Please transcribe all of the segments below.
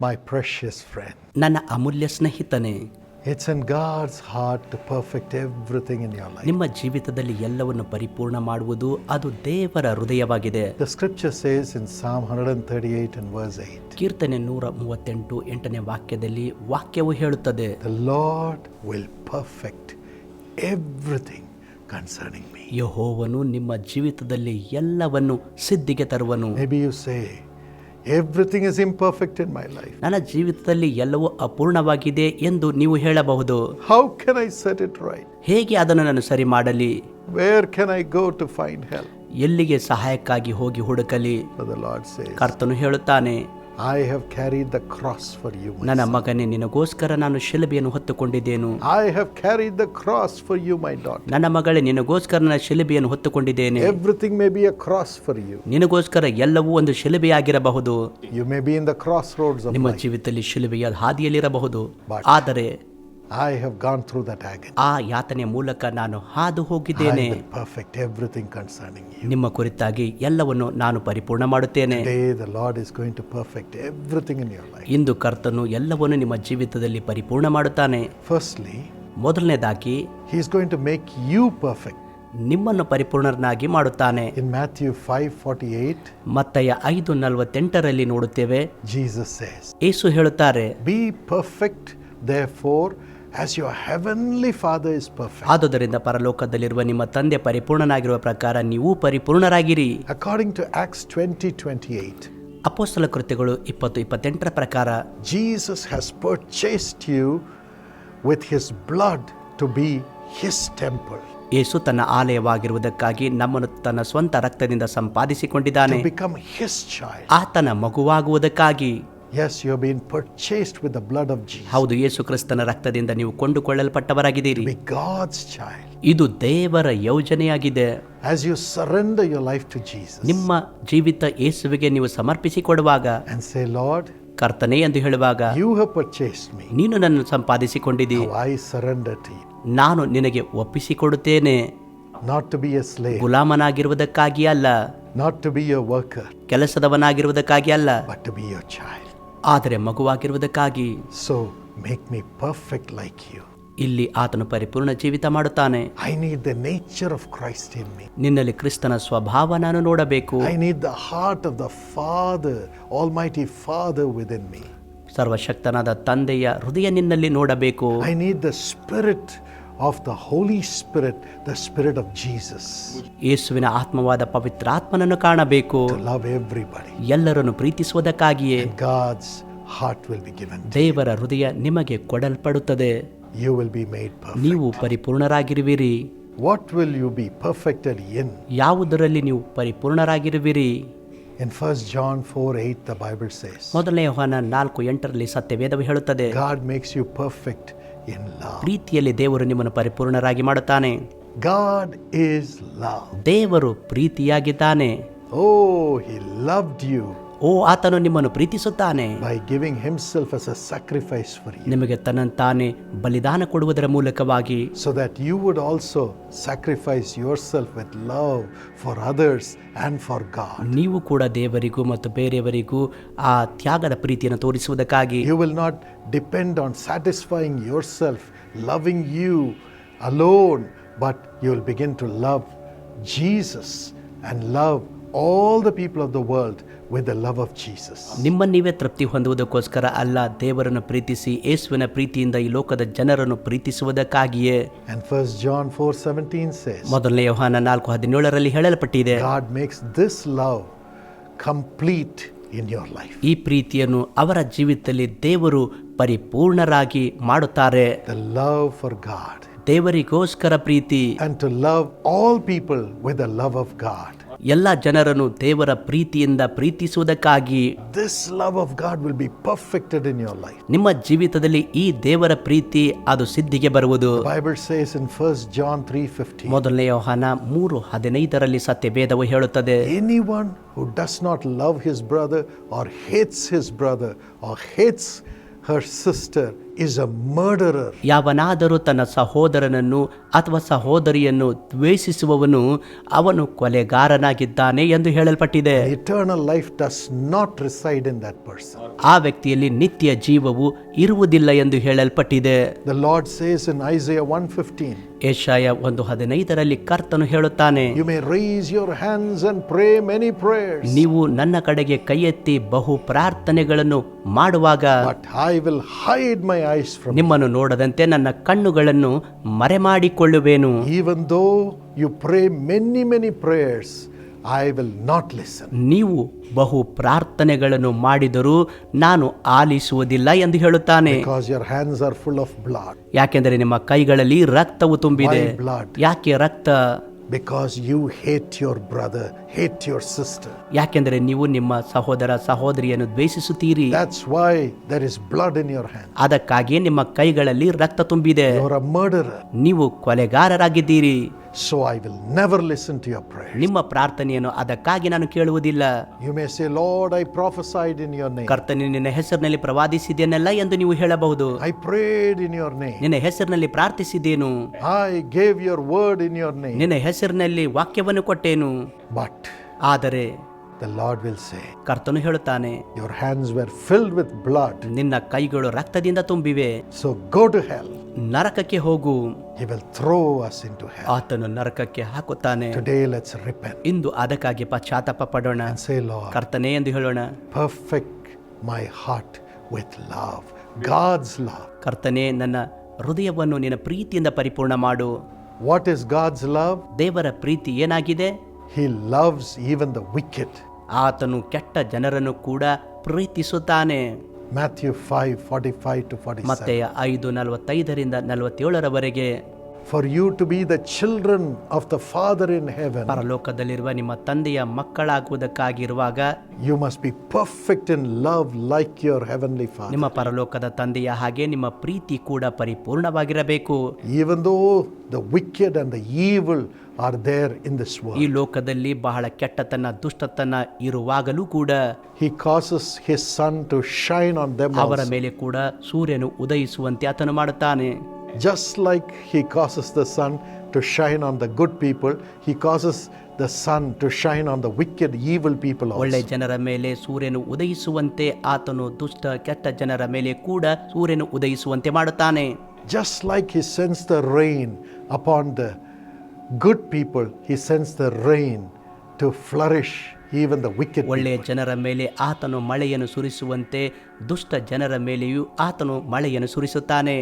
My precious friend, ನನ್ನ ಅಮೂಲ್ಯ ಸ್ನೇಹಿತನೇ it's in God's heart to perfect everything in your life. ನಿಮ್ಮ ಜೀವಿತದಲ್ಲಿ ಎಲ್ಲವನ್ನು ಪರಿಪೂರ್ಣ ಮಾಡುವುದು ಅದು ದೇವರ ಹೃದಯವಾಗಿದೆ The scripture says in Psalm 138 and verse 8 ಕೀರ್ತನೆ ನೂರ ಮೂವತ್ತೆಂಟು ಎಂಟನೇ ವಾಕ್ಯದಲ್ಲಿ ವಾಕ್ಯವು ಹೇಳುತ್ತದೆ The Lord will perfect everything concerning me. ಯಹೋವನು ನಿಮ್ಮ ಜೀವಿತದಲ್ಲಿ ಎಲ್ಲವನ್ನು ಸಿದ್ಧಿಗೆ ತರುವನು Maybe you say, Everything is imperfect in my life ನನ್ನ ಜೀವಿತದಲ್ಲಿ ಎಲ್ಲವೂ ಅಪೂರ್ಣವಾಗಿದೆ ಎಂದು ನೀವು ಹೇಳಬಹುದು. How can I set it right ಹೇಗೆ ಅದನ್ನು ನಾನು ಸರಿ ಮಾಡಲಿ? Where can I go to find help ಎಲ್ಲಿಗೆ ಸಹಾಯಕ್ಕಾಗಿ ಹೋಗಿ ಹುಡುಕಲಿ? ಕರ್ತನು ಹೇಳುತ್ತಾನೆ. I have carried the cross for you. my ನನ್ನ ಮಗನೇ ನಿನಗೋಸ್ಕರ ನಾನು ಶಿಲುಬೆಯನ್ನು ಹೊತ್ತುಕೊಂಡಿದ್ದೇನು I have carried the cross for you, my daughter. ನನ್ನ ಮಗಳೇ ನಿನಗೋಸ್ಕರ ನಾನು ಶಿಲುಬೆಯನ್ನು ಹೊತ್ತುಕೊಂಡಿದ್ದೇನೆ Everything may be a cross for you. ನಿನಗೋಸ್ಕರ ಎಲ್ಲವೂ ಒಂದು ಶಿಲುಬೆಯಾಗಿರಬಹುದು You may be in the crossroads of ನಿಮ್ಮ. ಜೀವಿತದಲ್ಲಿ ಶಿಲುಬೆಯ ಹಾದಿಯಲ್ಲಿರಬಹುದು ಆದರೆ I have gone through that ಆಗಿ ಆ ಯಾತನೆ ಮೂಲಕ ನಾನು ಹಾದು ಹೋಗಿದ್ದೇನೆ perfect everything concerning concerning you. ನಿಮ್ಮ ಕುರಿತಾಗಿ ಎಲ್ಲವನ್ನು ನಾನು ಪರಿಪೂರ್ಣ ಮಾಡುತ್ತೇನೆ the Lord is going to perfect everything in your life. ಇಂದು ಕರ್ತನು ಎಲ್ಲವನ್ನು ನಿಮ್ಮ ಜೀವಿತದಲ್ಲಿ ಪರಿಪೂರ್ಣ ಮಾಡುತ್ತಾನೆ ಫಸ್ಟ್ಲಿ ಮೊದಲನೇದಾಗಿ He is going to make you perfect. ನಿಮ್ಮನ್ನು ಪರಿಪೂರ್ಣರನ್ನಾಗಿ ಮಾಡುತ್ತಾನೆ in Matthew five forty eight ಮತ್ತಯ ಐದು ನಲವತ್ತೆಂಟರಲ್ಲಿ ನೋಡುತ್ತೇವೆ ಜೀಸಸ್ ಏಸು ಹೇಳುತ್ತಾರೆ be perfect they therefore, as your heavenly father is perfect ಆದುದರಿಂದ ಪರಲೋಕದಲ್ಲಿರುವ ನಿಮ್ಮ ತಂದೆ ಪರಿಪೂರ್ಣನಾಗಿರುವ ಪ್ರಕಾರ ನೀವು ಪರಿಪೂರ್ಣರಾಗಿರಿ. According to Acts twenty twenty eight ಅಪೋಸ್ತಲ ಕೃತ್ಯಗಳು ಇಪ್ಪತ್ತು ಇಪ್ಪತ್ತೆಂಟರ ಪ್ರಕಾರ Jesus has purchased you with his blood to be his temple ಯೇಸು ತನ್ನ ಆಲಯವಾಗಿರುವುದಕ್ಕಾಗಿ ನಮ್ಮನ್ನು ತನ್ನ ಸ್ವಂತ ರಕ್ತದಿಂದ ಸಂಪಾದಿಸಿಕೊಂಡಿದ್ದಾನೆ. Become his child. ಆತನ ಮಗುವಾಗುವುದಕ್ಕಾಗಿ. Yes, you have been purchased with the blood of Jesus. ಹೌದು ಯೇಸು ಕ್ರಿಸ್ತನ ರಕ್ತದಿಂದ ನೀವು ಕೊಂಡುಕೊಳ್ಳಲ್ಪಟ್ಟವರಾಗಿದ್ದೀರಿ Be God's child. ಇದು ದೇವರ ಯೋಜನೆಯಾಗಿದೆ As you surrender your life to Jesus ನಿಮ್ಮ ಜೀವಿತ ಯೇಸುವಿಗೆ ನೀವು ಸಮರ್ಪಿಸಿಕೊಡುವಾಗ and say, Lord, ಕರ್ತನೆ ಎಂದು ಹೇಳುವಾಗ you have purchased me. ನೀನು ನನ್ನನ್ನು ಸಂಪಾದಿಸಿಕೊಂಡಿದ್ದಿ Now I surrender to you. ನಾನು ನಿನಗೆ ಒಪ್ಪಿಸಿಕೊಡುತ್ತೇನೆ Not to be a slave, ಗುಲಾಮನಾಗಿರುವುದಕ್ಕಾಗಿ ಅಲ್ಲ not to be a worker, ಕೆಲಸದವನಾಗಿರುವುದಕ್ಕಾಗಿ ಅಲ್ಲ but to be your child. ಆದರೆ ಮಗುವಾಗಿರುವುದಕ್ಕಾಗಿ. So make me perfect like you ಇಲ್ಲಿ ಆತನು ಪರಿಪೂರ್ಣ ಜೀವಿತ ಮಾಡುತ್ತಾನೆ. I need the nature of Christ in me ನಿನ್ನಲ್ಲಿ ಕ್ರಿಸ್ತನ ಸ್ವಭಾವ ನಾನು ನೋಡಬೇಕು. I need the heart of the father almighty father with in me ಸರ್ವಶಕ್ತನಾದ ತಂದೆಯ ಹೃದಯ ನಿನ್ನಲ್ಲಿ ನೋಡಬೇಕು. I need the spirit of the Holy Spirit the spirit of Jesus ಯೇಸುವಿನ ಆತ್ಮವಾದ ಪವಿತ್ರ ಆತ್ಮನನ್ನು ಕಾಣಬೇಕು. ಲವ್ ಎವ್ರಿ ಎವ್ರಿಬಡಿ ಎಲ್ಲರನ್ನು ಪ್ರೀತಿಸುವುದಕ್ಕಾಗಿಯೇ God's heart will be given ದೇವರ ಹೃದಯ ನಿಮಗೆ ಕೊಡಲ್ಪಡುತ್ತದೆ. You will be made perfect ನೀವು ಪರಿಪೂರ್ಣರಾಗಿರುವಿರಿ. What will you be perfectly in ಯಾವುದರಲ್ಲಿ ನೀವು ಪರಿಪೂರ್ಣರಾಗಿರುವಿರಿ? In First John four eight the Bible says ಮೊದಲನೇ ಯೋಹಾನ ನಾಲ್ಕು ಎಂಟರಲ್ಲಿ ಸತ್ಯ ವೇದವು ಹೇಳುತ್ತದೆ. ಗಾಡ್ ಮೇಕ್ಸ್ ಯು ಪರ್ಫೆಕ್ಟ್ ಪ್ರೀತಿಯಲ್ಲಿ ದೇವರು ನಿಮ್ಮನ್ನು ಪರಿಪೂರ್ಣರಾಗಿ ಮಾಡುತ್ತಾನೆ. ಗಾಡ್ ಇಸ್ ಲವ್ ದೇವರು ಪ್ರೀತಿಯಾಗಿದ್ದಾನೆ. Oh he loved you. ಓ ಆತನು ನಿಮ್ಮನ್ನು ಪ್ರೀತಿಸುತ್ತಾನೆ by giving Himself as a sacrifice for you, ನಿಮಗೆ ತನ್ನಂತಾನೆ ಬಲಿದಾನ ಕೊಡುವುದರ ಮೂಲಕವಾಗಿ so that you would also sacrifice yourself with love for others and for God. ನೀವು ಕೂಡ ದೇವರಿಗೂ ಮತ್ತು ಬೇರೆಯವರಿಗೂ ಆ ತ್ಯಾಗದ ಪ್ರೀತಿಯನ್ನು ತೋರಿಸುವುದಕ್ಕಾಗಿ You will not depend on satisfying yourself, loving you alone, but you will begin to love Jesus and love all the people of the world with the love of Jesus. ನಿಮ್ಮ ನೀವೇ ತೃಪ್ತಿ ಹೊಂದುವುದಕ್ಕೋಸ್ಕರ ಅಲ್ಲ ದೇವರನ್ನು ಪ್ರೀತಿಸಿ ಯೇಸುವಿನ ಪ್ರೀತಿಯಿಂದ ಈ ಲೋಕದ ಜನರನ್ನು ಪ್ರೀತಿಸುವುದಕ್ಕಾಗಿಯೇ And 1 John 4:17 says, ಮೊದಲನೇ ಯೋಹಾನ ನಾಲ್ಕು ಹದಿನೇಳರಲ್ಲಿ ಹೇಳಲ್ಪಟ್ಟಿದೆ God makes this love complete in your life. ಈ ಪ್ರೀತಿಯನ್ನು ಅವರ ಜೀವಿತದಲ್ಲಿ ದೇವರು ಪರಿಪೂರ್ಣರಾಗಿ ಮಾಡುತ್ತಾರೆ The love for God ದೇವರಿಗೋಸ್ಕರ Preethi and to love all people with the love of God. ಎಲ್ಲ ಜನರನ್ನು ದೇವರ ಪ್ರೀತಿಯಿಂದ ಪ್ರೀತಿಸುವುದಕ್ಕಾಗಿ This love of God will be perfected in your life. ನಿಮ್ಮ ಜೀವಿತದಲ್ಲಿ ಈ ದೇವರ ಪ್ರೀತಿ ಅದು ಸಿದ್ಧಿಗೆ ಬರುವುದು The Bible says in 1 John 3:15, ಮೊದಲನೇ ಯೋಹಾನ ಮೂರು ಹದಿನೈದರಲ್ಲಿ ಸತ್ಯವೇದವು ಹೇಳುತ್ತದೆ anyone who does not love his brother or hates his brother or hates her sister is a murder ಯಾವನಾದರೂ ತನ್ನ ಸಹೋದರನನ್ನು ಅಥವಾ ಸಹೋದರಿಯನ್ನು ದ್ವೇಷಿಸುವವನು ಅವನು ಕೊಲೆಗಾರನಾಗಿದ್ದಾನೆ ಎಂದು ಹೇಳಲ್ಪಟ್ಟಿದೆ. Eternal life does not reside in that person ಆ ವ್ಯಕ್ತಿಯಲ್ಲಿ ನಿತ್ಯ ಜೀವವು ಇರುವುದಿಲ್ಲ ಎಂದು ಹೇಳಲ್ಪಟ್ಟಿದೆ. The Lord says in in Isaiah 115, Yeshaya ಒಂದು ಹದಿನೈದರಲ್ಲಿ ಕರ್ತನು ಹೇಳುತ್ತಾನೆ you may raise your hands and pray many prayers ನೀವು ನನ್ನ ಕಡೆಗೆ ಕೈ ಎತ್ತಿ ಬಹು ಪ್ರಾರ್ಥನೆಗಳನ್ನು ಮಾಡುವಾಗ but I will hide you. ನಿಮ್ಮನ್ನು ನೋಡದಂತೆ ನನ್ನ ಕಣ್ಣುಗಳನ್ನು ಮರೆಮಾಡಿಕೊಳ್ಳುವೆನು Even though you pray many many prayers I will not listen. ನೀವು ಬಹು ಪ್ರಾರ್ಥನೆಗಳನ್ನು ಮಾಡಿದರೂ ನಾನು ಆಲಿಸುವುದಿಲ್ಲ ಎಂದು ಹೇಳುತ್ತಾನೆ Because your hands are full of blood. ಯಾಕೆಂದರೆ ನಿಮ್ಮ ಕೈಗಳಲ್ಲಿ ರಕ್ತವು ತುಂಬಿದೆ? ಯಾಕೆ ರಕ್ತ Because you hate your brother hate your sister ಯಾಕೆಂದರೆ ನೀವು ನಿಮ್ಮ ಸಹೋದರ ಸಹೋದರಿಯನ್ನು ದ್ವೇಷಿಸುತ್ತೀರಿ That's why there is blood in your hand. ಅದಕ್ಕಾಗಿಯೇ ನಿಮ್ಮ ಕೈಗಳಲ್ಲಿ ರಕ್ತ ತುಂಬಿದೆ You're a murderer. ನೀವು ಕೊಲೆಗಾರರಾಗಿದ್ದೀರಿ So I will never listen to your prayer. ನಿಮ್ಮ ಪ್ರಾರ್ಥನೆಯನ್ನು ಅದಕ್ಕಾಗಿ ನಾನು ಕೇಳುವುದಿಲ್ಲ You may say, Lord, I prophesied in your name. ಕರ್ತನೆ ನಿನ್ನ ಹೆಸರಿನಲ್ಲಿ ಪ್ರವಾದಿಸಿದ್ದೇನಲ್ಲ ಎಂದು ನೀವು ಹೇಳಬಹುದು I prayed in your name. ನಿನ್ನ ಹೆಸರಿನಲ್ಲಿ ಪ್ರಾರ್ಥಿಸಿದ್ದೇನು I gave your word in your name. ನಿನ್ನ ಹೆಸರಿನಲ್ಲಿ ವಾಕ್ಯವನ್ನು ಕೊಟ್ಟೇನು But ಆದರೆ the Lord will say, ಕರ್ತನು ಹೇಳುತ್ತಾನೆ Your hands were filled with blood. ನಿನ್ನ ಕೈಗಳು ರಕ್ತದಿಂದ ತುಂಬಿವೆ So go to hell. ನರಕಕ್ಕೆ ಹೋಗು. ಆತನು ನರಕಕ್ಕೆ ಹಾಕುತ್ತಾನೆ. ಇಂದು ಅದಕ್ಕಾಗಿ ಪಶ್ಚಾತ್ತಾಪ ಪಡೋಣ. ಕರ್ತನೆ ಎಂದು ಹೇಳೋಣ. Perfect my heart with love God's love ಕರ್ತನೆ ನನ್ನ ಹೃದಯವನ್ನು ನಿನ್ನ ಪ್ರೀತಿಯಿಂದ ಪರಿಪೂರ್ಣ ಮಾಡು. ವಾಟ್ ಇಸ್ ಗಾಡ್ಸ್ ಲವ್ ದೇವರ ಪ್ರೀತಿ ಏನಾಗಿದೆ? He loves even the wicked ಆತನು ಕೆಟ್ಟ ಜನರನ್ನು ಕೂಡ ಪ್ರೀತಿಸುತ್ತಾನೆ. Matthew 5 45 to 47. ಮತ್ತೆ ಐದು ನಲವತ್ತೈದರಿಂದ ನಲವತ್ತೇಳರವರೆಗೆ For you to be the children of the Father in heaven, ಪರಲೋಕದಲ್ಲಿರುವ ನಿಮ್ಮ ತಂದೆಯ ಮಕ್ಕಳಾಗುವುದಕ್ಕಾಗಿರುವಾಗ you must be perfect in love like your heavenly Father. ನಿಮ್ಮ ಪರಲೋಕದ ತಂದೆಯ ಹಾಗೆ ನಿಮ್ಮ ಪ್ರೀತಿ ಕೂಡ ಪರಿಪೂರ್ಣವಾಗಿರಬೇಕು Even though the wicked and the evil are there in this ಈ world, ಲೋಕದಲ್ಲಿ ಬಹಳ ಕೆಟ್ಟತನ ದುಷ್ಟತನ ಇರುವಾಗಲೂ ಕೂಡ He causes His son to shine on them ಅವರ mele ಮೇಲೆ ಕೂಡ ಸೂರ್ಯನು ಉದಯಿಸುವಂತೆ ಆತನು ಮಾಡುತ್ತಾನೆ Just like He causes the sun to shine on the good people, He causes the sun to shine on the wicked, evil people ಒಳ್ಳೆ also. ಜನರ ಮೇಲೆ ಸೂರ್ಯನು ಉದಯಿಸುವಂತೆ ಆತನು ದುಷ್ಟ ಕೆಟ್ಟ ಜನರ ಮೇಲೆ ಕೂಡ ಸೂರ್ಯನು ಉದಯಿಸುವಂತೆ ಮಾಡುತ್ತಾನೆ Just like He sends the rain upon the good people, He sends the rain to flourish even the wicked ಒಳ್ಳೆಯ people. ಜನರ ಮೇಲೆ ಆತನು ಮಳೆಯನ್ನು ಸುರಿಸುವಂತೆ ದುಷ್ಟ ಜನರ ಮೇಲೆಯೂ ಆತನು ಮಳೆಯನ್ನು ಸುರಿಸುತ್ತಾನೆ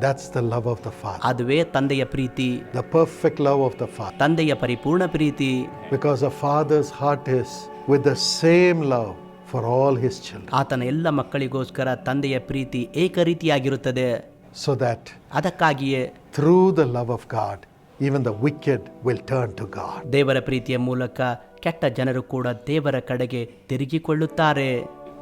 That's the love of the Father, ಅದುವೇ ತಂದೆಯ ಪ್ರೀತಿ the perfect love of the Father. ತಂದೆಯ ಪರಿಪೂರ್ಣ ಪ್ರೀತಿ Because a father's heart is with the same love for all his children, ಆತನ ಎಲ್ಲ ಮಕ್ಕಳಿಗೋಸ್ಕರ ತಂದೆಯ ಪ್ರೀತಿ ಏಕ ರೀತಿಯಾಗಿರುತ್ತದೆ so that ಅದಕ್ಕಾಗಿಯೇ through the love of God, even the wicked will turn to God. ದೇವರ ಪ್ರೀತಿಯ ಮೂಲಕ ಕೆಟ್ಟ ಜನರು ಕೂಡ ದೇವರ ಕಡೆಗೆ ತಿರುಗಿಕೊಳ್ಳುತ್ತಾರೆ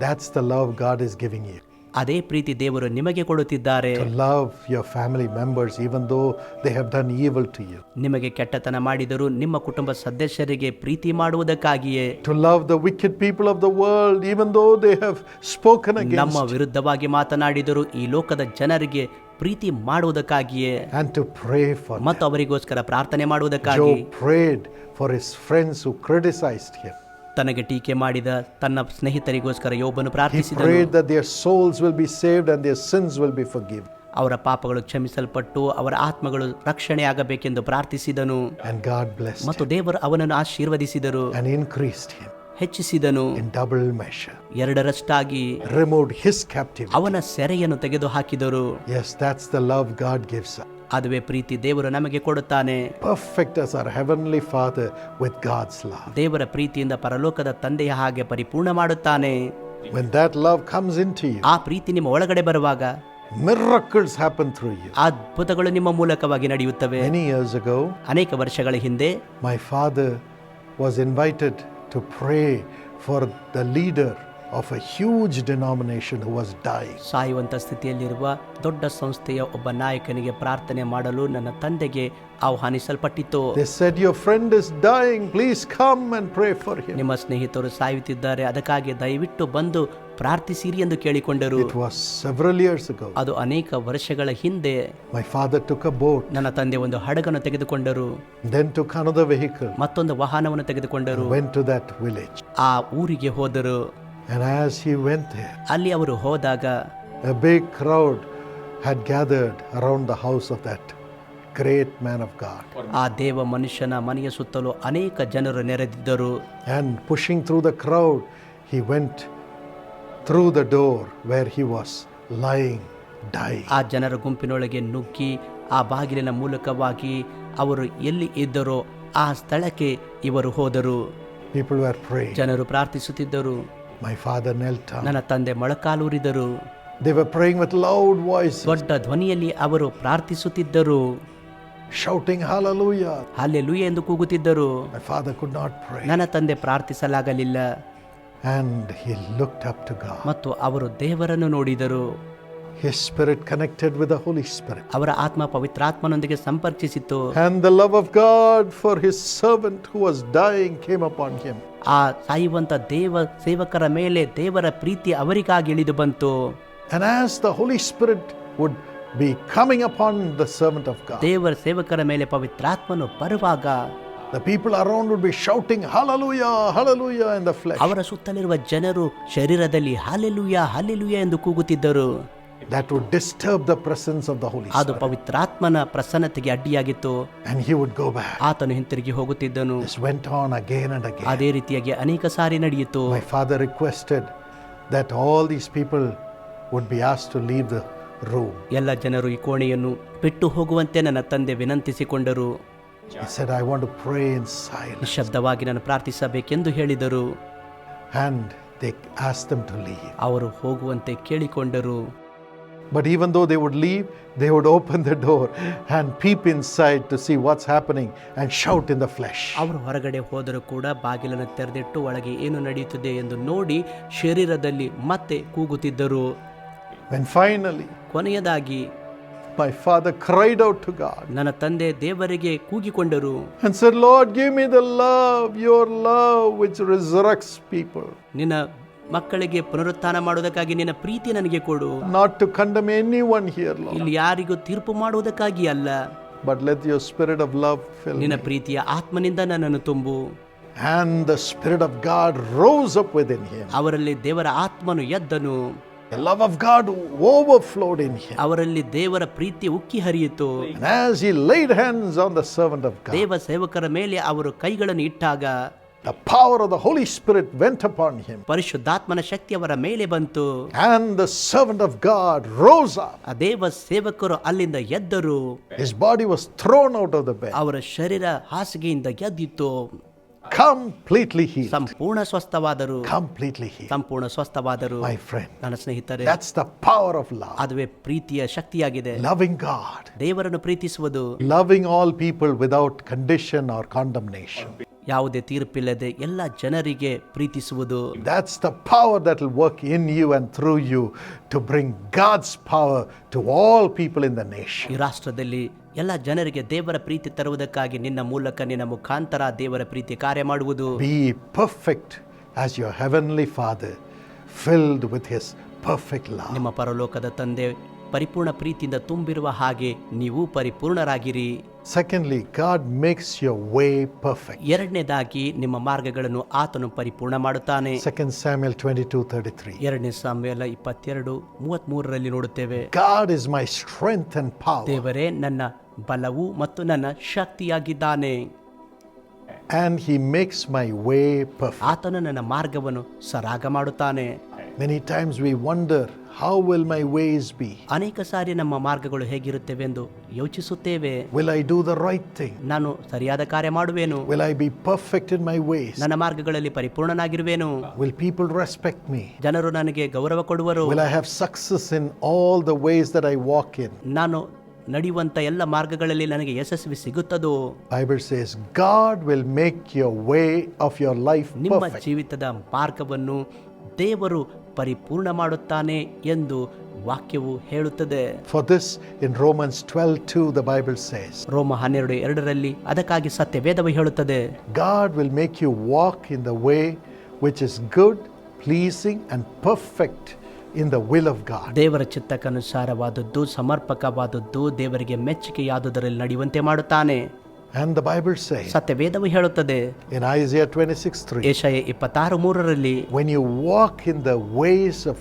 That's the love God is giving you. ಅದೇ ಪ್ರೀತಿ ದೇವರು ನಿಮಗೆ ಕೊಡುತ್ತಿದ್ದಾರೆ. Love your family members even though they have done evil to you ನಿಮಗೆ ಕೆಟ್ಟತನ ಮಾಡಿದರೂ ನಿಮ್ಮ ಕುಟುಂಬ ಸದಸ್ಯರಿಗೆ ಪ್ರೀತಿ ಮಾಡುವುದಕ್ಕಾಗಿಯೇ. To love the wicked people of the world even though they have spoken against ನಮ್ಮ ವಿರುದ್ಧವಾಗಿ ಮಾತನಾಡಿದರೂ ಈ ಲೋಕದ ಜನರಿಗೆ ಪ್ರೀತಿ ಮಾಡುವುದಕ್ಕಾಗಿಯೇ. ಅಂಡ್ ಟು ಪ್ರೇ ಫಾರ್ ಮತ್ತು ಅವರಿಗೋಸ್ಕರ ಪ್ರಾರ್ಥನೆ ಮಾಡುವುದಕ್ಕಾಗಿ. Job prayed for his friends who criticised him ತನಗೆ ಟೀಕೆ ಮಾಡಿದ ತನ್ನ ಸ್ನೇಹಿತರಿಗೋಸ್ಕರ ಯೋಬನು ಪ್ರಾರ್ಥಿಸಿದನು. ಅವರ ಪಾಪಗಳು ಕ್ಷಮಿಸಲ್ಪಟ್ಟು ಅವರ ಆತ್ಮಗಳು ರಕ್ಷಣೆ ಆಗಬೇಕೆಂದು ಪ್ರಾರ್ಥಿಸಿದನು ಮತ್ತು ದೇವರು ಅವನನ್ನು ಆಶೀರ್ವದಿಸಿದರು. ಹೆಚ್ಚಿಸಿದನು. ಎರಡರಷ್ಟಾಗಿ ಅವನ ಸೆರೆಯನ್ನು ತೆಗೆದು ಹಾಕಿದರು yes that's the love God gives ಅದುವೇ ಪ್ರೀತಿ ದೇವರು ನಮಗೆ ಕೊಡುತ್ತಾನೆ. Perfect sir heavenly father with God's love ದೇವರ ಪ್ರೀತಿಯಿಂದ ಪರಲೋಕದ ತಂದೆಯ ಹಾಗೆ ಪರಿಪೂರ್ಣ ಮಾಡುತ್ತಾನೆ. When that love comes in to you ಆ ಪ್ರೀತಿ ನಿಮ್ಮ ಒಳಗಡೆ ಬರುವಾಗ ಮಿರಕಲ್ಸ್ ಹ್ಯಾಪನ್ ಥ್ರೂ ಯು ಅದ್ಭುತಗಳು ನಿಮ್ಮ ಮೂಲಕವಾಗಿ ನಡೆಯುತ್ತವೆ. ಎನಿ ಇಯರ್ಸ್ ಅಗೋ ಅನೇಕ ವರ್ಷಗಳ ಹಿಂದೆ my father was invited to pray for the leader of a huge denomination who was dying. ಸಾಯುವಂಥ ಸ್ಥಿತಿಯಲ್ಲಿರುವ ದೊಡ್ಡ ಸಂಸ್ಥೆಯ ಒಬ್ಬ ನಾಯಕನಿಗೆ ಪ್ರಾರ್ಥನೆ ಮಾಡಲು ನನ್ನ ತಂದೆಗೆ ಆಹ್ವಾನಿಸಲ್ಪಟ್ಟಿತು They said, Your friend is dying. Please come and pray for him. ನಿಮ್ಮ ಸ್ನೇಹಿತರು ಸಾಯುತ್ತಿದ್ದಾರೆ ಅದಕ್ಕಾಗಿ ದಯವಿಟ್ಟು ಬಂದು ಪ್ರಾರ್ಥಿಸಿರಿ ಎಂದು ಕೇಳಿಕೊಂಡರು It was several years ago. ಅದು ಅನೇಕ ವರ್ಷಗಳ ಹಿಂದೆ My father took a boat, ನನ್ನ ತಂದೆ ಒಂದು ಹಡಗನ್ನು ತೆಗೆದುಕೊಂಡರು then took another vehicle, ಮತ್ತೊಂದು ವಾಹನವನ್ನು ತೆಗೆದುಕೊಂಡರು went to that village. ಆ ಊರಿಗೆ ಹೋದರು ಅಲ್ಲಿ ಅವರು ಹೋದಾಗ big crowd had gathered around the house of that great man of God ಆ ದೇವ ಮನುಷ್ಯನ ಮನೆಯ ಸುತ್ತಲೂ ಅನೇಕ ಜನರು ನೆರೆದಿದ್ದರು. And pushing through the crowd he went through the door where he was lying die ಆ ಜನರ ಗುಂಪಿನೊಳಗೆ ನುಗ್ಗಿ ಆ ಬಾಗಿಲಿನ ಮೂಲಕವಾಗಿ ಅವರು ಎಲ್ಲಿ ಇದ್ದರೋ ಆ ಸ್ಥಳಕ್ಕೆ ಇವರು ಹೋದರು. ಜನರು ಪ್ರಾರ್ಥಿಸುತ್ತಿದ್ದರು. ಮೈ ಫಾದರ್ ನೆಲ್ಟ್ ನನ್ನ ತಂದೆ ಮೊಳಕಾಲೂರಿದರು. They were praying with loud voice ದೊಡ್ಡ ಧ್ವನಿಯಲ್ಲಿ ಅವರು ಪ್ರಾರ್ಥಿಸುತ್ತಿದ್ದರು. ಶೌಟಿಂಗ್ ಹಾಲೆಲೂಯಾ ಹಾಲೆಲೂಯಾ ಎಂದು ಕೂಗುತ್ತಿದ್ದರು. My father could not pray ನನ್ನ ತಂದೆ ಪ್ರಾರ್ಥಿಸಲಾಗಲಿಲ್ಲ. And he looked up to God ಮತ್ತು ಅವರು ದೇವರನ್ನು ನೋಡಿದರು. His spirit connected with the Holy Spirit. ಅವರ ಆತ್ಮ ಪವಿತ್ರಾತ್ಮನೊಂದಿಗೆ ಸಂಪರ್ಕಿಸಿತ್ತು And the love of God for his servant who was dying came upon him. ಆ ಸಾಯುವಂತ ದೇವ ಸೇವಕರ ಮೇಲೆ ದೇವರ ಪ್ರೀತಿ ಅವರಿಗಾಗಿ ಇಳಿದು ಬಂತು And as the Holy Spirit would be coming upon the servant of God, ದೇವರ ಸೇವಕರ ಮೇಲೆ ಪವಿತ್ರಾತ್ಮನು ಬರುವಾಗ the people around would be shouting, Hallelujah, Hallelujah in the flesh. ಅವರ ಸುತ್ತಲಿರುವ ಜನರು ಶರೀರದಲ್ಲಿ ಹಾಲೆಲುಯ ಹಾಲೆಲುಯ ಎಂದು ಕೂಗುತ್ತಿದ್ದರು That would disturb the presence of the Holy ಅದು Spirit. ಪವಿತ್ರಾತ್ಮನ ಪ್ರಸನ್ನತೆಗೆ ಅಡ್ಡಿಯಾಗಿತ್ತು And he would go back. ಆತನು ಹಿಂತಿರುಗಿ ಹೋಗುತ್ತಿದ್ದನು This went on again and again. ಅದೇ ರೀತಿಯಾಗಿ ಅನೇಕ ಸಾರಿ ನಡೆಯಿತು My father requested that all these people would be asked to leave the room. ಎಲ್ಲ ಜನರು ಈ ಕೋಣೆಯನ್ನು ಬಿಟ್ಟು ಹೋಗುವಂತೆ ನನ್ನ ತಂದೆ ವಿನಂತಿಸಿಕೊಂಡರು He said, I want to pray in silence. ನಿಶಬ್ದವಾಗಿ ನಾನು ಪ್ರಾರ್ಥಿಸಬೇಕೆಂದು ಹೇಳಿದರು And they asked them to leave. ಅವರು ಹೋಗುವಂತೆ ಕೇಳಿಕೊಂಡರು But even though they would leave, they would open the door and peep inside to see what's happening and shout in the flesh. ಅವರು ಹೊರಗಡೆ ಹೋದರೂ ಕೂಡ ಬಾಗಿಲನ್ನು ತೆರೆದಿಟ್ಟು ಒಳಗೆ ಏನು ನಡೆಯುತ್ತಿದೆ ಎಂದು ನೋಡಿ ಶರೀರದಲ್ಲಿ ಮತ್ತೆ ಕೂಗುತ್ತಿದ್ದರು When finally ಕೊನೆಯದಾಗಿ my father cried out to God ನನ್ನ ತಂದೆ ದೇವರಿಗೆ ಕೂಗಿಕೊಂಡರು and said, Lord, give me the love, your love which resurrects people, ನಿನ್ನ ಮಕ್ಕಳಿಗೆ ಪುನರುತ್ಥಾನ ಮಾಡುವುದಕ್ಕಾಗಿ ನಿನ್ನ ಪ್ರೀತಿ ನನಗೆ ಕೊಡು. Not to condemn anyone one here ಇಲ್ಲಿ ಯಾರಿಗೂ ತೀರ್ಪು ಮಾಡುವುದಕ್ಕಾಗಿ ಅಲ್ಲ. But let your spirit of love ನಿನ್ನ ಪ್ರೀತಿಯ ಆತ್ಮನಿಂದ ನನ್ನನ್ನು ತುಂಬು. And the spirit of God rose up within him. ಅವರಲ್ಲಿ ದೇವರ ಆತ್ಮನು ಎದ್ದನು. The love of God overflowed in him. ಅವರಲ್ಲಿ ದೇವರ ಪ್ರೀತಿ ಉಕ್ಕಿ ಹರಿಯಿತು. As as he laid hands on the servant of God, ದೇವ ಸೇವಕರ ಮೇಲೆ ಅವರು ಕೈಗಳನ್ನು ಇಟ್ಟಾಗ the power of the Holy Spirit went upon him. ಪರಿಶುದ್ಧಾತ್ಮನ ಶಕ್ತಿ ಅವರ ಮೇಲೆ ಬಂತು And the servant of God rose up. ಆ ದೇವ ಸೇವಕರು ಅಲ್ಲಿಂದ ಎದ್ದರು His body was thrown out of the bed, ಅವರ ಶರೀರ ಹಾಸಿಗೆಯಿಂದ ಎದ್ದಿತ್ತು completely healed. ಸಂಪೂರ್ಣ ಸ್ವಸ್ಥವಾದರು Completely healed. ಸಂಪೂರ್ಣ ಸ್ವಸ್ಥವಾದರು My friend, ನನ್ನ ಸ್ನೇಹಿತರೆ that's the power of love. ಅದುವೇ ಪ್ರೀತಿಯ ಶಕ್ತಿಯಾಗಿದೆ Loving God, ದೇವರನ್ನು ಪ್ರೀತಿಸುವುದು loving all people without condition or condemnation. ಯಾವುದೇ ತೀರ್ಪಿಲ್ಲದೆ ಎಲ್ಲ ಜನರಿಗೆ ಪ್ರೀತಿಸುವುದು That's the power that will work in you and through you to bring God's power to all people in the nation. ಈ ರಾಷ್ಟ್ರದಲ್ಲಿ ಎಲ್ಲ ಜನರಿಗೆ ದೇವರ ಪ್ರೀತಿ ತರುವುದಕ್ಕಾಗಿ ನಿನ್ನ ಮೂಲಕ ನಿನ್ನ ಮುಖಾಂತರ ದೇವರ ಪ್ರೀತಿ ಕಾರ್ಯ ಮಾಡುವುದು Be perfect as your heavenly Father, filled with His perfect love. ನಿಮ್ಮ ಪರಲೋಕದ ತಂದೆ ಪರಿಪೂರ್ಣ ಪ್ರೀತಿಯಿಂದ ತುಂಬಿರುವ ಹಾಗೆ ನೀವು ಪರಿಪೂರ್ಣರಾಗಿರಿ Secondly, God makes your way perfect ಎರಡನೇದಾಗಿ ನಿಮ್ಮ ಮಾರ್ಗಗಳನ್ನು ಆತನು ಪರಿಪೂರ್ಣ ಮಾಡುತ್ತಾನೆ. Second Samuel twenty two thirty three ಎರಡನೇ ಸಾಮ್ಯಲ ಇಪ್ಪತ್ತೆರಡು ಮೂವತ್ತ್ ಮೂರರಲ್ಲಿ ನೋಡುತ್ತೇವೆ. God is my strength and power, ದೇವರೇ ನನ್ನ ಬಲವು ಮತ್ತು ನನ್ನ ಶಕ್ತಿಯಾಗಿದ್ದಾನೆ. And He makes my way perfect. ಆತನು ನನ್ನ ಮಾರ್ಗವನ್ನು ಸರಾಗ ಮಾಡುತ್ತಾನೆ. Many times we wonder, how will my ways be? ಅನೇಕ ಸಾರಿ ನಮ್ಮ ಮಾರ್ಗಗಳು ಹೇಗಿರುತ್ತವೆ ಎಂದು ಯೋಚಿಸುತ್ತೇವೆ Will I do the right thing? ನಾನು ಸರಿಯಾದ ಕಾರ್ಯ ಮಾಡುವೇನು Will I be perfect in my ways? ನನ್ನ ಮಾರ್ಗಗಳಲ್ಲಿ ಪರಿಪೂರ್ಣನಾಗಿರುವೇನು Will people respect me? ಜನರು ನನಗೆ ಗೌರವ ಕೊಡುವರು Will I have success in all the ways that I walk in? ನಾನು ನಡೆಯುವಂತ ಎಲ್ಲ ಮಾರ್ಗಗಳಲ್ಲಿ ನನಗೆ ಯಶಸ್ವಿ ಸಿಗುತ್ತದೋ Bible says God will make your way of your life ನಿಮ್ಮ perfect. ಜೀವಿತದ ಮಾರ್ಗವನ್ನು ದೇವರು ಪರಿಪೂರ್ಣ ಮಾಡುತ್ತಾನೆ ಎಂದು ವಾಕ್ಯವು ಹೇಳುತ್ತದೆ. For this in Romans twelve two the Bible says ರೋಮ ಹನ್ನೆರಡು ಎರಡರಲ್ಲಿ ಅದಕ್ಕಾಗಿ ಸತ್ಯ ವೇದವು ಹೇಳುತ್ತದೆ. God will make you walk in the way which is good pleasing and perfect in the will of God ದೇವರ ಚಿತ್ತಕ್ಕನುಸಾರವಾದದ್ದು ಸಮರ್ಪಕವಾದದ್ದು ದೇವರಿಗೆ ಮೆಚ್ಚುಗೆಯಾದುದರಲ್ಲಿ ನಡೆಯುವಂತೆ ಮಾಡುತ್ತಾನೆ. And the Bible says ಸತ್ಯವೇದವು ಹೇಳುತ್ತದೆ in Isaiah 26 3, ಏಷಯ ಇಪ್ಪತ್ತಾರು ಮೂರರಲ್ಲಿ when you walk in the ways of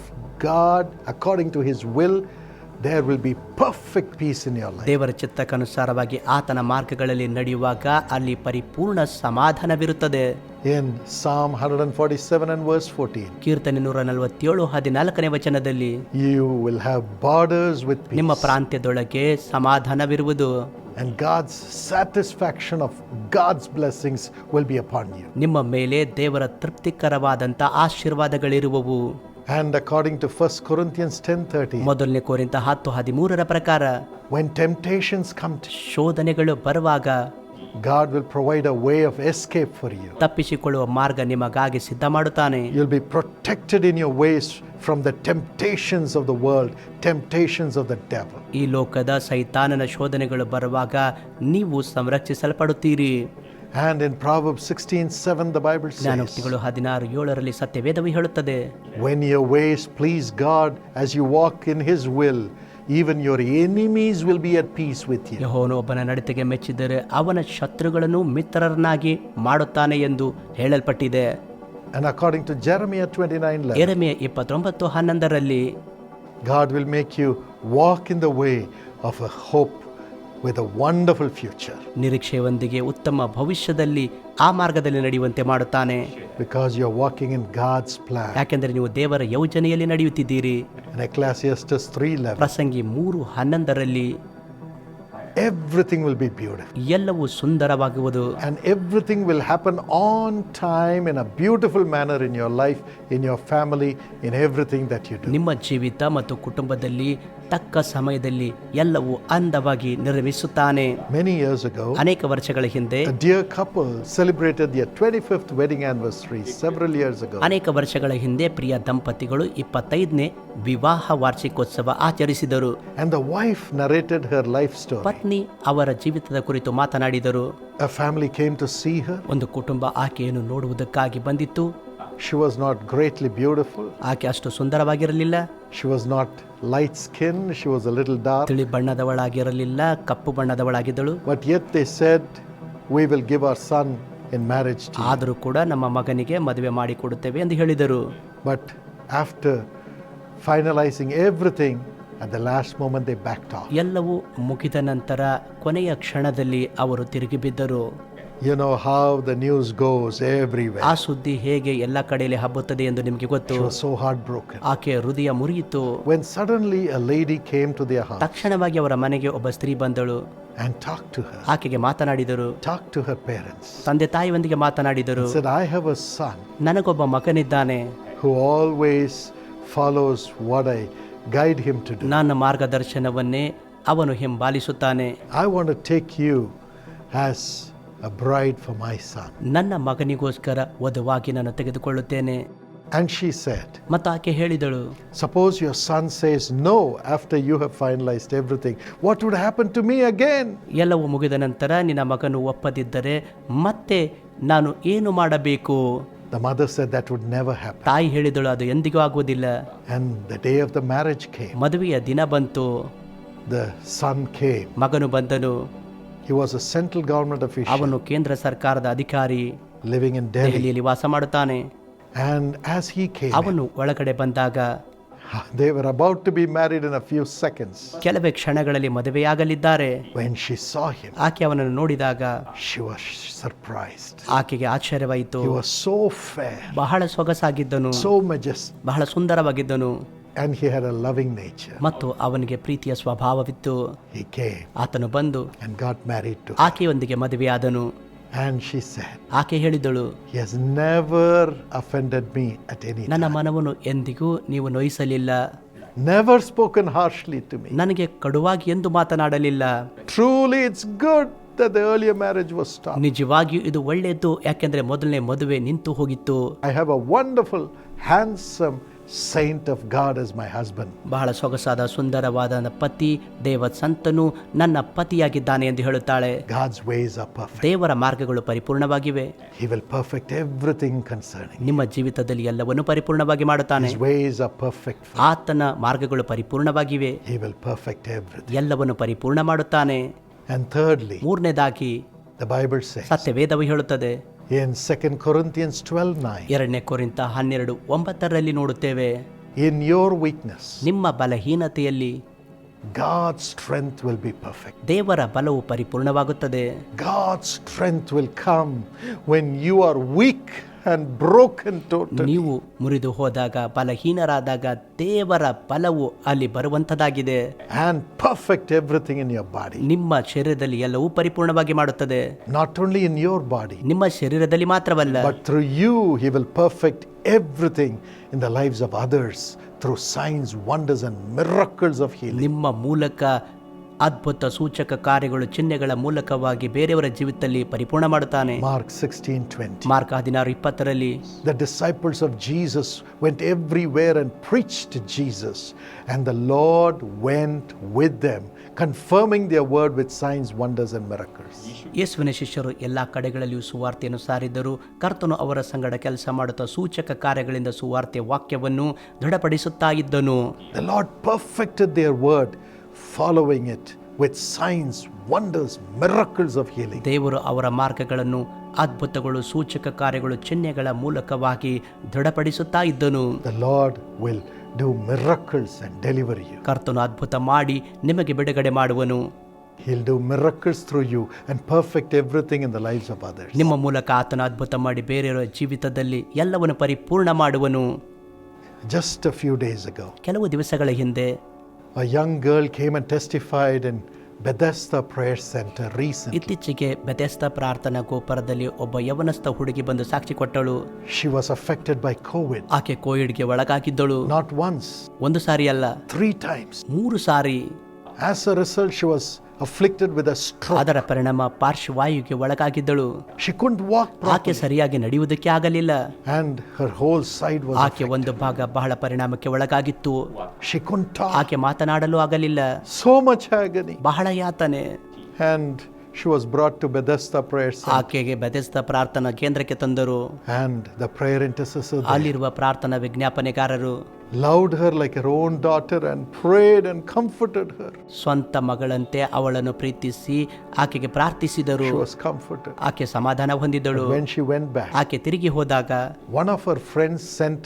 God according to His will, there will be perfect peace in your life. ದೇವರ ಚಿತ್ತಕ್ಕನುಸಾರವಾಗಿ ಆತನ ಮಾರ್ಗಗಳಲ್ಲಿ ನಡೆಯುವಾಗ ಅಲ್ಲಿ ಪರಿಪೂರ್ಣ ಸಮಾಧಾನವಿರುತ್ತದೆ In Psalm 147 and verse 14, ಕೀರ್ತನೆ ನೂರ ನಲವತ್ತೇಳು ಹದಿನಾಲ್ಕನೇ ವಚನದಲ್ಲಿ you will have borders with peace. ನಿಮ್ಮ ಪ್ರಾಂತ್ಯದೊಳಗೆ ಸಮಾಧಾನವಿರುವುದು and God's satisfaction of God's blessings will be upon you. ನಿಮ್ಮ ಮೇಲೆ ದೇವರ ತೃಪ್ತಿಕರವಾದಂಥ ಆಶೀರ್ವಾದಗಳಿರುವವು And according to 1 Corinthians 10:30, ಮೊದಲನೇ ಕೋರಿಂತ ಹತ್ತು ಹದಿಮೂರರ ಪ್ರಕಾರ when temptations come to ಶೋಧನೆಗಳು ಬರುವಾಗ God will provide a way of escape for you. ತಪ್ಪಿಸಿಕೊಳ್ಳುವ ಮಾರ್ಗ ನಿಮಗಾಗಿ ಸಿದ್ಧ ಮಾಡುತ್ತಾನೆ You'll be protected in your ways from the temptations of the world, temptations of the devil. ಈ ಲೋಕದ ಸೈತಾನನ ಶೋಧನೆಗಳು ಬರುವಾಗ ನೀವು ಸಂರಕ್ಷಿಸಲ್ಪಡುತ್ತೀರಿ And in Proverbs 16:7 the Bible says, ಜ್ಞಾನೋಕ್ತಿಗಳು ಹದಿನಾರು ಏಳರಲ್ಲಿ ಸತ್ಯವೇದವು ಹೇಳುತ್ತದೆ when your ways please God as you walk in his will, even your enemies will be at peace with you. ಯಹೋವನು ಒಬ್ಬನ ನಡತೆಗೆ ಮೆಚ್ಚಿದರೆ ಅವನ ಶತ್ರುಗಳನ್ನು ಮಿತ್ರರನ್ನಾಗಿ ಮಾಡುತ್ತಾನೆ ಎಂದು ಹೇಳಲ್ಪಟ್ಟಿದೆ And according to Jeremiah 29:11, ಎರಮೆಯ ಇಪ್ಪತ್ತೊಂಬತ್ತು ಹನ್ನೊಂದರಲ್ಲಿ God will make you walk in the way of a hope with a wonderful future ನಿರೀಕ್ಷೆಯೊಂದಿಗೆ ಉತ್ತಮ ಭವಿಷ್ಯದಲ್ಲಿ ಆ ಮಾರ್ಗದಲ್ಲಿ ನಡೆಯುವಂತೆ ಮಾಡುತ್ತಾನೆ because are walking in God's plan. ಯಾಕೆಂದರೆ ನೀವು ದೇವರ ಯೋಜನೆಯಲ್ಲಿ ನಡೆಯುತ್ತಿದ್ದೀರಿ ಎಕ್ಲಾಸಿಯಸ್ಟಸ್ Ecclesiastes 3:11, ಪ್ರಸಂಗಿ ಮೂರು ಹನ್ನೊಂದರಲ್ಲಿ everything will be beautiful ಎಲ್ಲವೂ ಸುಂದರವಾಗುವುದು and everything will happen on time in a beautiful manner in your life, in your family, in everything that you do. ನಿಮ್ಮ ಜೀವಿತ ಮತ್ತು ಕುಟುಂಬದಲ್ಲಿ ತಕ್ಕ ಸಮಯದಲ್ಲಿ ಎಲ್ಲವೂ ಅಂದವಾಗಿ ನಿರ್ಮಿಸುತ್ತಾನೆ Many years ago, ಅನೇಕ ವರ್ಷಗಳ ಹಿಂದೆ a dear couple celebrated their 25th wedding anniversary several years ago. ಅನೇಕ ವರ್ಷಗಳ ಹಿಂದೆ ಪ್ರಿಯ ದಂಪತಿಗಳು ಇಪ್ಪತ್ತೈದನೇ ವಿವಾಹ ವಾರ್ಷಿಕೋತ್ಸವ ಆಚರಿಸಿದರು And the wife narrated her life story. ಪತ್ನಿ ಅವರ ಜೀವಿತದ ಕುರಿತು ಮಾತನಾಡಿದರು A family came to see her. ಒಂದು ಕುಟುಂಬ ಆಕೆಯನ್ನು ನೋಡುವುದಕ್ಕಾಗಿ ಬಂದಿತ್ತು she was not greatly beautiful ಆಕೆ ಅಷ್ಟು ಸುಂದರವಾಗಿರಲಿಲ್ಲ. She was not light skin she was little dark ತಿಳಿ ಬಣ್ಣದವಳಾಗಿರಲಿಲ್ಲ ಕಪ್ಪು ಬಣ್ಣದವಳಾಗಿದ್ದಳು. But yet they said we will give our son in marriage ಆದರೂ ಕೂಡ ನಮ್ಮ ಮಗನಿಗೆ ಮದುವೆ ಮಾಡಿ ಕೊಡುತ್ತೇವೆ ಎಂದು ಹೇಳಿದರು. ಬಟ್ ಆಫ್ಟರ್ ಫೈನಲೈಸಿಂಗ್ ಎವ್ರಿಥಿಂಗ್ ಎಲ್ಲವೂ ಮುಗಿದ ನಂತರ ಕೊನೆಯ ಕ್ಷಣದಲ್ಲಿ ಅವರು ತಿರುಗಿ ಬಿದ್ದರು. You know how the news goes everywhere. ಆ ಸುದ್ದಿ ಹೇಗೆ ಎಲ್ಲ ಕಡೆಯಲ್ಲಿ ಹಬ್ಬುತ್ತದೆ ಎಂದು ನಿಮಗೆ ಗೊತ್ತು She was so heartbroken. aake ಹೃದಯ ಮುರಿಯಿತು When suddenly a lady came to their house ತಕ್ಷಣವಾಗಿ ಅವರ ಮನೆಗೆ ಒಬ್ಬ ಸ್ತ್ರೀ ಬಂದಳು and talked to her, ಆಕೆಗೆ ಮಾತನಾಡಿದರು talked to her parents, ತಂದೆ ತಾಯಿಯೊಂದಿಗೆ ಮಾತನಾಡಿದರು said, I have a son ನನಗೊಬ್ಬ ಮಗನಿದ್ದಾನೆ who always follows what I guide him to do. ನನ್ನ ಮಾರ್ಗದರ್ಶನವನ್ನೇ ಅವನು ಹಿಂಬಾಲಿಸುತ್ತಾನೆ I want to take you as a bride for my son. ನನ್ನ ಮಗನಿಗೋಸ್ಕರ ವಧುವಾಗಿ ನಾನು ತೆಗೆದುಕೊಳ್ಳುತ್ತೇನೆ And she said, ಮತ್ತು ಆಕೆ ಹೇಳಿದಳು Suppose your son says no after you have finalized everything. What would happen to me again? ಎಲ್ಲವೂ ಮುಗಿದ ನಂತರ ನಿನ್ನ ಮಗನು ಒಪ್ಪದಿದ್ದರೆ ಮತ್ತೆ ನಾನು ಏನು ಮಾಡಬೇಕು The mother said that would never happen. ತಾಯಿ ಹೇಳಿದಳು ಅದು ಎಂದಿಗೂ ಆಗುವುದಿಲ್ಲ And the day of the marriage came. ಮದುವೆಯ ದಿನ ಬಂತು The son came. ಮಗನು ಬಂದನು He was a central government official ಅವನು ಕೇಂದ್ರ ಸರ್ಕಾರದ ಅಧಿಕಾರಿ living in Delhi. ದೆಹಲಿಯಲ್ಲಿ ವಾಸ ಮಾಡುತ್ತಾನೆ And as he came, ಅವನು ಒಳಗಡೆ ಬಂದಾಗ they were about to be married in a few seconds. ಕೆಲವೇ ಕ್ಷಣಗಳಲ್ಲಿ ಮದುವೆಯಾಗಲಿದ್ದಾರೆ When she saw him, ಆಕೆ ಅವನನ್ನು ನೋಡಿದಾಗ she was surprised. ಆಕೆಗೆ ಆಶ್ಚರ್ಯವಾಯಿತು He was so fair, ಬಹಳ ಸೊಗಸಾಗಿದ್ದನು so majestic, ಬಹಳ ಸುಂದರವಾಗಿದ್ದನು and he had a loving nature. ಮತ್ತು ಅವನಿಗೆ ಪ್ರೀತಿಯ ಸ್ವಭಾವವಿತ್ತು He came ಆತನು ಬಂದು and got married to her. ಆಕೆಯೊಂದಿಗೆ ಮದುವೆಯಾದನು And she said, ಆಕೆ ಹೇಳಿದಳು He has never offended me at any time, ನನ್ನ ಮನವನ್ನು ಎಂದಿಗೂ ನೀವು ನೋಯಿಸಲಿಲ್ಲ never spoken harshly to me. ನನಗೆ ಕಡುವಾಗಿ ಎಂದು ಮಾತನಾಡಲಿಲ್ಲ Truly, it's good that the earlier marriage was stopped. ನಿಜವಾಗಿಯೂ ಇದು ಒಳ್ಳೆಯದು ಯಾಕೆಂದ್ರೆ ಮೊದಲನೇ ಮದುವೆ ನಿಂತು ಹೋಗಿತ್ತು I have a wonderful, handsome saint of God is my husband ಬಹಳ ಸೊಗಸಾದ ಸುಂದರವಾದ ಪತಿ ದೇವ ಸಂತನು ನನ್ನ ಪತಿಯಾಗಿದ್ದಾನೆ ಎಂದು ಹೇಳುತ್ತಾಳೆ ಗಾಡ್ಸ್ ವೇಸ್ ಆಫ್ perfect. ದೇವರ ಮಾರ್ಗಗಳು ಪರಿಪೂರ್ಣವಾಗಿವೆ he will perfect everything concerning. ನಿಮ್ಮ ಜೀವಿತದಲ್ಲಿ ಎಲ್ಲವನ್ನು ಪರಿಪೂರ್ಣವಾಗಿ ಮಾಡುತ್ತಾನೆ ವೇಸ್ ಆಫ್ ಪರ್ಫೆಕ್ಟ್ perfect. ಆತನ ಮಾರ್ಗಗಳು ಪರಿಪೂರ್ಣವಾಗಿವೆ ಹಿ ವಿಲ್ ಪರ್ಫೆಕ್ಟ್ everything. ಎಲ್ಲವನ್ನು ಪರಿಪೂರ್ಣ ಮಾಡುತ್ತಾನೆ ಅಂಡ್ ಥರ್ಡ್ಲಿ ಮೂರನೇದಾಗಿ ದ ಬೈಬಲ್ says ಸತ್ಯವೇದವು ಹೇಳುತ್ತದೆ in 2 Corinthians 12 9, ಎರಡನೇ ಕೊರಿಂತ ಹನ್ನೆರಡು ಒಂಬತ್ತರಲ್ಲಿ ನೋಡುತ್ತೇವೆ in your weakness, ನಿಮ್ಮ ಬಲಹೀನತೆಯಲ್ಲಿ God's strength will be perfect. ದೇವರ ಬಲವು ಪರಿಪೂರ್ಣವಾಗುತ್ತದೆ God's strength will come when you are weak and broken totally. ನೀವು ಮುರಿದು ಹೋದಾಗ ಬಲಹೀನರಾದಾಗ ದೇವರ ಬಲವು ಅಲ್ಲಿ ಬರುವಂತದಾಗಿದೆ and perfect everything in your body. ನಿಮ್ಮ ಶರೀರದಲ್ಲಿ ಎಲ್ಲವೂ ಪರಿಪೂರ್ಣವಾಗಿ ಮಾಡುತ್ತದೆ Not only in your body, ನಿಮ್ಮ ಶರೀರದಲ್ಲಿ ಮಾತ್ರವಲ್ಲ but through you, He will perfect everything in the lives of others through signs, wonders, and miracles of healing. ನಿಮ್ಮ ಮೂಲಕ ಅದ್ಭುತ ಸೂಚಕ ಕಾರ್ಯಗಳು ಚಿಹ್ನೆಗಳ ಮೂಲಕವಾಗಿ ಬೇರೆಯವರ ಜೀವಿತದಲ್ಲಿ ಪರಿಪೂರ್ಣ ಮಾಡುತ್ತಾನೆ. ಮಾರ್ಕ್ ಸಿಕ್ಸ್ಟೀನ್ ಟ್ವೆಂಟಿ ಮಾರ್ಕ್ ಹದಿನಾರು ಇಪ್ಪತ್ತರಲ್ಲಿ the disciples of Jesus went everywhere and preached Jesus and the Lord went with them confirming their word with signs wonders and miracles ಯೇಸುವಿನ ಶಿಷ್ಯರು ಎಲ್ಲ ಕಡೆಗಳಲ್ಲಿಯೂ ಸುವಾರ್ತೆಯನ್ನು ಸಾರಿದರು. ಕರ್ತನು ಅವರ ಸಂಗಡ ಕೆಲಸ ಮಾಡುತ್ತಾ ಸೂಚಕ ಕಾರ್ಯಗಳಿಂದ ಸುವಾರ್ತೆ ವಾಕ್ಯವನ್ನು ದೃಢಪಡಿಸುತ್ತಾ ಇದ್ದನು. The Lord perfected their word following it with signs, wonders, miracles of healing. ದೇವರು ಅವರ ಮಾರ್ಗಗಳನ್ನು ಅದ್ಭುತಗಳು ಸೂಚಕ ಕಾರ್ಯಗಳು ಚಿಹ್ನೆಗಳ ಮೂಲಕವಾಗಿ ದೃಢಪಡಿಸುತ್ತಾ ಇದ್ದನು The Lord will do miracles and deliver you. ಕರ್ತನು ಅದ್ಭುತ ಮಾಡಿ ನಿಮಗೆ ಬಿಡುಗಡೆ ಮಾಡುವನು He'll do miracles through you and perfect everything in the lives of others. ನಿಮ್ಮ ಮೂಲಕ ಆತನು ಅದ್ಭುತ ಮಾಡಿ ಬೇರೆಯವರ ಜೀವಿತದಲ್ಲಿ ಎಲ್ಲವನ್ನು ಪರಿಪೂರ್ಣ ಮಾಡುವನು Just a few days ago, ಕೆಲವು ದಿವಸಗಳ ಹಿಂದೆ young girl came and testified in Bethesda Prayer Center recently. ಇತ್ತೀಚೆಗೆ ಬೆತೆಸ್ತ ಪ್ರಾರ್ಥನಾ ಗೋಪುರದಲ್ಲಿ ಒಬ್ಬ ಯವನಸ್ಥ ಹುಡುಗಿ ಬಂದು ಸಾಕ್ಷಿ ಕೊಟ್ಟಳು She was affected by COVID. ಆಕೆ ಕೋವಿಡ್ಗೆ ಒಳಗಾಗಿದ್ದಳು Not once, ಒಂದು ಸಾರಿ ಅಲ್ಲ three times. ಮೂರು ಸಾರಿ As a result, she was afflicted with a stroke. ಅದರ ಪರಿಣಾಮ ಪಾರ್ಶ್ವವಾಯುಗೆ ಒಳಗಾಗಿದ್ದಳು She couldn't walk ಆಕೆ properly, ಸರಿಯಾಗಿ ನಡೆಯುವುದಕ್ಕೆ ಆಗಲಿಲ್ಲ and her whole side was. ಆಕೆ ಒಂದು ಭಾಗ ಬಹಳ ಪರಿಣಾಮಕ್ಕೆ ಒಳಗಾಗಿತ್ತು She couldn't talk. ಆಕೆ ಮಾತನಾಡಲು ಆಗಲಿಲ್ಲ So much agony. ಬಹಳ ಯಾತನೆ And she was brought to Bethesda Prayer Center. ಆಕೆಗೆ ಬೆದೆಸ್ತ ಪ್ರಾರ್ಥನಾ ಕೇಂದ್ರಕ್ಕೆ ತಂದರು And the prayer intercessor there ಅಲ್ಲಿರುವ ಪ್ರಾರ್ಥನಾ ವಿಜ್ಞಾಪನೆಗಾರರು loved her like her own daughter and prayed and comforted her. ಸ್ವಂತ ಮಗಳಂತೆ ಅವಳನ್ನು ಪ್ರೀತಿಸಿ ಆಕೆಗೆ ಪ್ರಾರ್ಥಿಸಿದರು She was comforted. ಆಕೆ ಸಮಾಧಾನ ಹೊಂದಿದಳು When she went back, ಆಕೆ ತಿರುಗಿ ಹೋದಾಗ one of her friends sent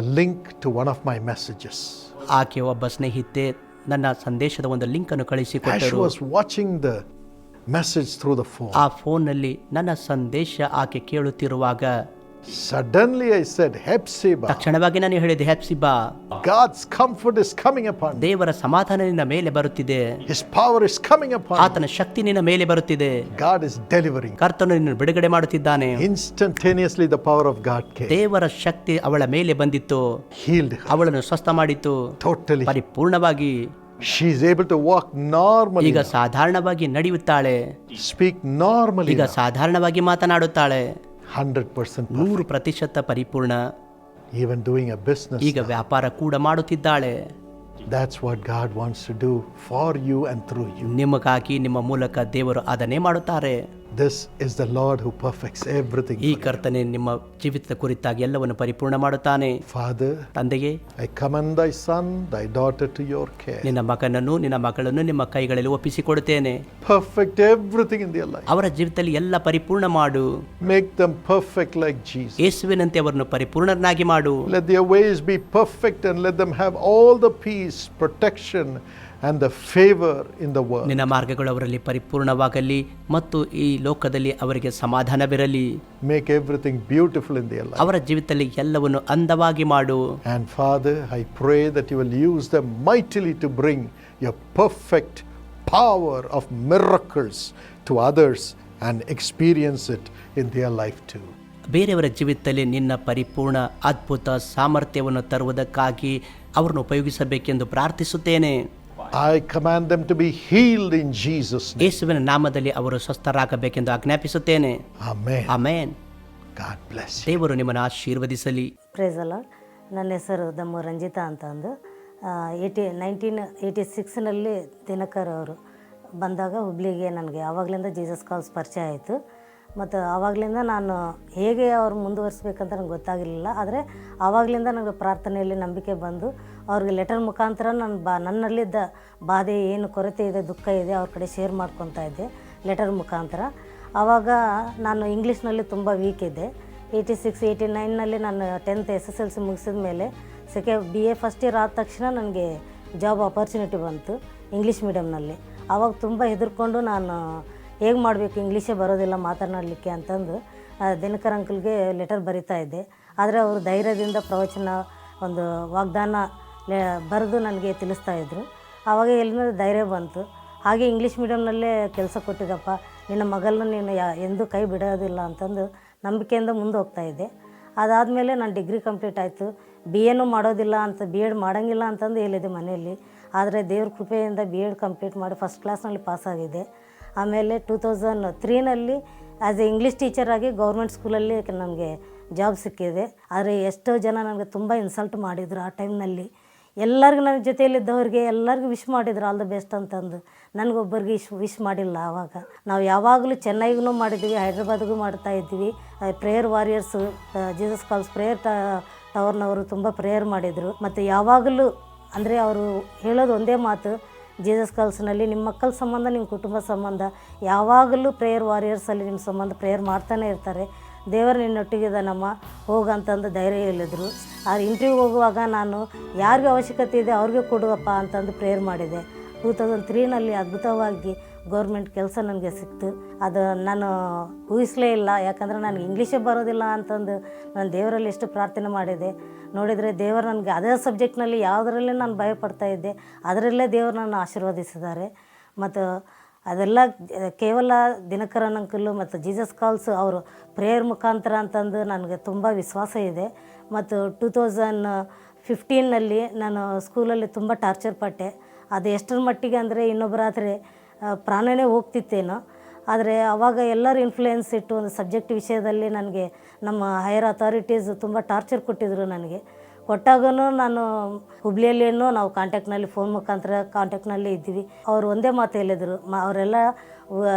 a link to one of my messages. ಆಕೆ ಒಬ್ಬ ಸ್ನೇಹಿತೆ ನನ್ನ ಸಂದೇಶದ ಒಂದು ಲಿಂಕ್ ಅನ್ನು As she ಕಳಿಸಿಕೊಟ್ಟರು was watching the message through the phone, ಆ ಫೋನ್ನಲ್ಲಿ ನನ್ನ ಸಂದೇಶ ಆಕೆ ಕೇಳುತ್ತಿರುವಾಗ ಸಡನ್ಲಿ ಐ ಸೆಡ್ ಹೆಪ್ಸಿಬಾ ತಕ್ಷಣವಾಗಿ ನಾನು ಹೇಳಿದೆ Hepzibah God's comfort is coming upon ದೇವರ ಸಮಾಧಾನದಿಂದ ಮೇಲೆ ಬರುತ್ತಿದೆ. His power is coming upon ಆತನ ಶಕ್ತಿ ಮೇಲೆ ಬರುತ್ತಿದೆ. ಗಾಡ್ ಇಸ್ ಡೆಲಿವರಿ ಕರ್ತನು ನಿನ್ನ ಬಿಡುಗಡೆ ಮಾಡುತ್ತಿದ್ದಾನೆ. Instantaneously the power of God came ದೇವರ ಶಕ್ತಿ ಅವಳ ಮೇಲೆ ಬಂದಿತ್ತು. ಹೀಲ್ಡ್ ಅವಳನ್ನು ಸ್ವಸ್ಥ ಮಾಡಿತ್ತು. ಟೋಟಲಿ ಪರಿಪೂರ್ಣವಾಗಿ. She is able to walk normal ಈಗ ಸಾಧಾರಣವಾಗಿ ನಡೆಯುತ್ತಾಳೆ. ಸ್ಪೀಕ್ ನಾರ್ಮಲ್ ಈಗ ಸಾಧಾರಣವಾಗಿ ಮಾತನಾಡುತ್ತಾಳೆ. 100% ನೂರು ಪ್ರತಿಶತ ಪರಿಪೂರ್ಣ ಈವನ್ ಡೂಯಿಂಗ್ ಅ business. ಈಗ ವ್ಯಾಪಾರ ಕೂಡ ಮಾಡುತ್ತಿದ್ದಾಳೆ That's what God wants to do for you and through you. ನಿಮಗಾಗಿ ನಿಮ್ಮ ಮೂಲಕ ದೇವರು ಅದನ್ನೇ ಮಾಡುತ್ತಾರೆ This is the Lord who perfects everything. ಈ ಕರ್ತನೆ ನಿಮ್ಮ ಜೀವಿತದ ಕುರಿತಾಗಿ ಎಲ್ಲವನ್ನು ಪರಿಪೂರ್ಣ ಮಾಡುತ್ತಾನೆ Father, ತಂದೆಗೆ I commend thy son, thy daughter to your care. ನಿನ್ನ ಮಗನನ್ನು ನಿನ್ನ ಮಗಳನ್ನು ನಿಮ್ಮ ಕೈಗಳಲ್ಲಿ ಒಪ್ಪಿಸಿಕೊಡುತ್ತೇನೆ Perfect everything in their life. ಅವರ ಜೀವಿತದಲ್ಲಿ ಎಲ್ಲ ಪರಿಪೂರ್ಣ ಮಾಡು Make them perfect like Jesus. ಯೇಸುವಿನಂತೆ ಅವರನ್ನು ಪರಿಪೂರ್ಣರನ್ನಾಗಿ ಮಾಡು Let their ways be perfect and let them have all the peace, protection, and the favour in the world. ನಿನ್ನ ಮಾರ್ಗಗಳು ಅವರಲ್ಲಿ ಪರಿಪೂರ್ಣವಾಗಲಿ ಮತ್ತು ಈ ಲೋಕದಲ್ಲಿ ಅವರಿಗೆ ಸಮಾಧಾನವಿರಲಿ. Make everything beautiful in the ಎಲ್ಲ ಅವರ ಜೀವಿತದಲ್ಲಿ ಎಲ್ಲವನ್ನು ಅಂದವಾಗಿ ಮಾಡು. And father I pray that you will use the mightily to bring a perfect power of miracles to others and experience it in their life to ಬೇರೆಯವರ ಜೀವಿತದಲ್ಲಿ ನಿನ್ನ ಪರಿಪೂರ್ಣ ಅದ್ಭುತ ಸಾಮರ್ಥ್ಯವನ್ನು ತರುವುದಕ್ಕಾಗಿ ಅವರನ್ನು ಉಪಯೋಗಿಸಬೇಕೆಂದು ಪ್ರಾರ್ಥಿಸುತ್ತೇನೆ. I command them to be healed in Jesus' name. ಯೇಸುವಿನ ನಾಮದಲ್ಲಿ ಅವರು ಸ್ವಸ್ಥರಾಗಬೇಕೆಂದು ಆಜ್ಞಾಪಿಸುತ್ತೇನೆ. Amen amen God bless you. ದೇವರು ನಿಮ್ಮನ್ನು ಆಶೀರ್ವದಿಸಲಿ. ಪ್ರೈಸ್ ಅಲ್ಲ ನನ್ನ ಹೆಸರು ದಮ್ಮು ರಂಜಿತಾ ಅಂತ ಅಂದು ಏಯ್ಟಿ ನೈನ್ಟೀನ್ ಏಯ್ಟಿ ಸಿಕ್ಸ್ನಲ್ಲಿ ದಿನಕರ್ ಅವರು ಬಂದಾಗ ಹುಬ್ಳಿಗೆ ನನಗೆ ಆವಾಗಲಿಂದ ಜೀಸಸ್ ಕಾಲ್ಸ್ ಪರಿಚಯ ಆಯಿತು. ಮತ್ತು ಆವಾಗಲಿಂದ ನಾನು ಹೇಗೆ ಅವ್ರು ಮುಂದುವರಿಸ್ಬೇಕಂತ ನನಗೆ ಗೊತ್ತಾಗಿರಲಿಲ್ಲ. ಆದರೆ ಆವಾಗಲಿಂದ ನನಗೆ ಪ್ರಾರ್ಥನೆಯಲ್ಲಿ ನಂಬಿಕೆ ಬಂದು ಅವ್ರಿಗೆ ಲೆಟರ್ ಮುಖಾಂತರ ನಾನು ಬಾ, ನನ್ನಲ್ಲಿದ್ದ ಬಾಧೆ ಏನು, ಕೊರತೆ ಇದೆ, ದುಃಖ ಇದೆ ಅವ್ರ ಕಡೆ ಶೇರ್ ಮಾಡ್ಕೊತಾ ಇದ್ದೆ ಲೆಟರ್ ಮುಖಾಂತರ. ಆವಾಗ ನಾನು ಇಂಗ್ಲೀಷ್ನಲ್ಲಿ ತುಂಬ ವೀಕ್ ಇದ್ದೆ. ಏಯ್ಟಿ ಸಿಕ್ಸ್ ಏಯ್ಟಿ ನೈನ್ನಲ್ಲಿ ನಾನು tenth S S L C ಮುಗಿಸಿದ ಮೇಲೆ ಸೆಕೆ ಬಿ ಎ ಫಸ್ಟ್ ಇಯರ್ ಆದ ತಕ್ಷಣ ನನಗೆ ಜಾಬ್ ಆಪರ್ಚುನಿಟಿ ಬಂತು ಇಂಗ್ಲೀಷ್ ಮೀಡಿಯಮ್ನಲ್ಲಿ ಆವಾಗ ತುಂಬ ಹೆದರ್ಕೊಂಡು ನಾನು ಹೇಗೆ ಮಾಡಬೇಕು ಇಂಗ್ಲೀಷೇ ಬರೋದಿಲ್ಲ ಮಾತನಾಡಲಿಕ್ಕೆ ಅಂತಂದು ದಿನಕರ್ ಅಂಕಲ್ಗೆ ಲೆಟರ್ ಬರಿತಾ ಇದ್ದೆ. ಆದರೆ ಅವರು ಧೈರ್ಯದಿಂದ ಪ್ರವಚನ, ಒಂದು ವಾಗ್ದಾನ ಬರೆದು ನನಗೆ ತಿಳಿಸ್ತಾ ಇದ್ದರು ಆವಾಗ ಎಲ್ಲಿಂದ ಧೈರ್ಯ ಬಂತು. ಹಾಗೆ ಇಂಗ್ಲೀಷ್ ಮೀಡಿಯಮ್ನಲ್ಲೇ ಕೆಲಸ ಕೊಟ್ಟಿದ್ದಪ್ಪ. ನಿನ್ನ ಮಗಳನ್ನ ನೀನು ಯಾ, ಎಂದೂ ಕೈ ಬಿಡೋದಿಲ್ಲ ಅಂತಂದು ನಂಬಿಕೆಯಿಂದ ಮುಂದೆ ಹೋಗ್ತಾ ಇದ್ದೆ. ಅದಾದಮೇಲೆ ನಾನು ಡಿಗ್ರಿ ಕಂಪ್ಲೀಟ್ ಆಯಿತು. ಬಿ ಎನೂ ಮಾಡೋದಿಲ್ಲ ಅಂತ ಬಿ ಎಡ್ ಮಾಡೋಂಗಿಲ್ಲ ಅಂತಂದು ಹೇಳಿದೆ ಮನೆಯಲ್ಲಿ. ಆದರೆ ದೇವ್ರ ಕೃಪೆಯಿಂದ ಬಿ ಎಡ್ ಕಂಪ್ಲೀಟ್ ಮಾಡಿ ಫಸ್ಟ್ ಕ್ಲಾಸ್ನಲ್ಲಿ ಪಾಸಾಗಿದೆ ಆಮೇಲೆ ಟೂ ತೌಸಂಡ್ ತ್ರೀನಲ್ಲಿ ಆ್ಯಸ್ ಎ ಇಂಗ್ಲೀಷ್ ಟೀಚರಾಗಿ ಗೌರ್ಮೆಂಟ್ ಸ್ಕೂಲಲ್ಲಿ ನನಗೆ ಜಾಬ್ ಸಿಕ್ಕಿದೆ. ಆದರೆ ಎಷ್ಟೋ ಜನ ನನಗೆ ತುಂಬ ಇನ್ಸಲ್ಟ್ ಮಾಡಿದರು ಆ ಟೈಮ್ನಲ್ಲಿ ಎಲ್ಲರಿಗೂ ನನ್ನ ಜೊತೆಯಲ್ಲಿದ್ದವ್ರಿಗೆ ಎಲ್ಲರಿಗೂ ವಿಶ್ ಮಾಡಿದ್ರು ಆಲ್ ದ ಬೆಸ್ಟ್ ಅಂತಂದು. ನನಗೊಬ್ಬರಿಗೆ ಇಶ್ ವಿಶ್ ಮಾಡಿಲ್ಲ ಆವಾಗ. ನಾವು ಯಾವಾಗಲೂ ಚೆನ್ನೈಗೂ ಮಾಡಿದ್ವಿ, ಹೈದ್ರಾಬಾದ್ಗೂ ಮಾಡ್ತಾ ಇದ್ವಿ. Prayer warriors Jesus Calls prayer ಟವರ್ನವರು ತುಂಬ ಪ್ರೇಯರ್ ಮಾಡಿದರು. ಮತ್ತು ಯಾವಾಗಲೂ ಅಂದರೆ ಅವರು ಹೇಳೋದು ಒಂದೇ ಮಾತು ಜೀಸಸ್ ಕಾಲ್ಸ್ನಲ್ಲಿ ನಿಮ್ಮ ಮಕ್ಕಳ ಸಂಬಂಧ, ನಿಮ್ಮ ಕುಟುಂಬ ಸಂಬಂಧ, ಯಾವಾಗಲೂ ಪ್ರೇಯರ್ ವಾರಿಯರ್ಸಲ್ಲಿ ನಿಮ್ಮ ಸಂಬಂಧ ಪ್ರೇಯರ್ ಮಾಡ್ತಾನೆ ಇರ್ತಾರೆ. ದೇವರು ನಿನ್ನೊಟ್ಟಿಗಿದ್ದಾನಮ್ಮ ಹೋಗಂತಂದು ಧೈರ್ಯ ಹೇಳಿದರು. ಆ ಇಂಟ್ರಿವ್ಯೂ ಹೋಗುವಾಗ ನಾನು ಯಾರಿಗೆ ಅವಶ್ಯಕತೆ ಇದೆ ಅವ್ರಿಗೆ ಕೊಡುವಪ್ಪ ಅಂತಂದು ಪ್ರೇಯರ್ ಮಾಡಿದೆ. ಟೂ ತೌಸಂಡ್ ತ್ರೀನಲ್ಲಿ ಅದ್ಭುತವಾಗಿ ಗೌರ್ಮೆಂಟ್ ಕೆಲಸ ನನಗೆ ಸಿಕ್ತು. ಅದು ನಾನು ಊಹಿಸಲೇ ಇಲ್ಲ, ಯಾಕಂದರೆ ನನಗೆ ಇಂಗ್ಲೀಷೇ ಬರೋದಿಲ್ಲ ಅಂತಂದು ನಾನು ದೇವರಲ್ಲಿ ಎಷ್ಟು ಪ್ರಾರ್ಥನೆ ಮಾಡಿದೆ. ನೋಡಿದರೆ ದೇವರು ನನಗೆ ಅದೇ ಸಬ್ಜೆಕ್ಟ್ನಲ್ಲಿ ಯಾವುದರಲ್ಲೇ ನಾನು ಭಯಪಡ್ತಾ ಇದ್ದೆ, ಅದರಲ್ಲೇ ದೇವರು ನನ್ನ ಆಶೀರ್ವದಿಸಿದ್ದಾರೆ. ಮತ್ತು ಅದೆಲ್ಲ ಕೇವಲ ದಿನಕರನ್ ಅಂಕಲು ಮತ್ತು ಜೀಸಸ್ ಕಾಲ್ಸ್ ಅವರು ಪ್ರೇಯರ್ ಮುಖಾಂತರ ಅಂತಂದು ನನಗೆ ತುಂಬ ವಿಶ್ವಾಸ ಇದೆ. ಮತ್ತು ಟೂ ತೌಸಂಡ್ ಫಿಫ್ಟೀನಲ್ಲಿ ನಾನು ಸ್ಕೂಲಲ್ಲಿ ತುಂಬ ಟಾರ್ಚರ್ ಪಟ್ಟೆ. ಅದು ಎಷ್ಟರ ಮಟ್ಟಿಗೆ ಅಂದರೆ ಇನ್ನೊಬ್ಬರಾದರೆ ಪ್ರಾಣನೇ ಹೋಗ್ತಿತ್ತೇನೋ. ಆದರೆ ಅವಾಗ ಎಲ್ಲರೂ ಇನ್ಫ್ಲೂಯೆನ್ಸ್ ಇಟ್ಟು ಒಂದು ಸಬ್ಜೆಕ್ಟ್ ವಿಷಯದಲ್ಲಿ ನನಗೆ ನಮ್ಮ ಹೈಯರ್ ಅಥಾರಿಟೀಸ್ ತುಂಬ ಟಾರ್ಚರ್ ಕೊಟ್ಟಿದ್ದರು ನನಗೆ. ಕೊಟ್ಟಾಗೂ ನಾನು ಹುಬ್ಳಿಯಲ್ಲೇನೋ ನಾವು ಕಾಂಟ್ಯಾಕ್ಟ್ನಲ್ಲಿ ಫೋನ್ ಮುಖಾಂತರ ಕಾಂಟ್ಯಾಕ್ಟ್ನಲ್ಲಿ ಇದ್ದೀವಿ. ಅವರು ಒಂದೇ ಮಾತು ಹೇಳಿದರು. ಮ, ಅವರೆಲ್ಲ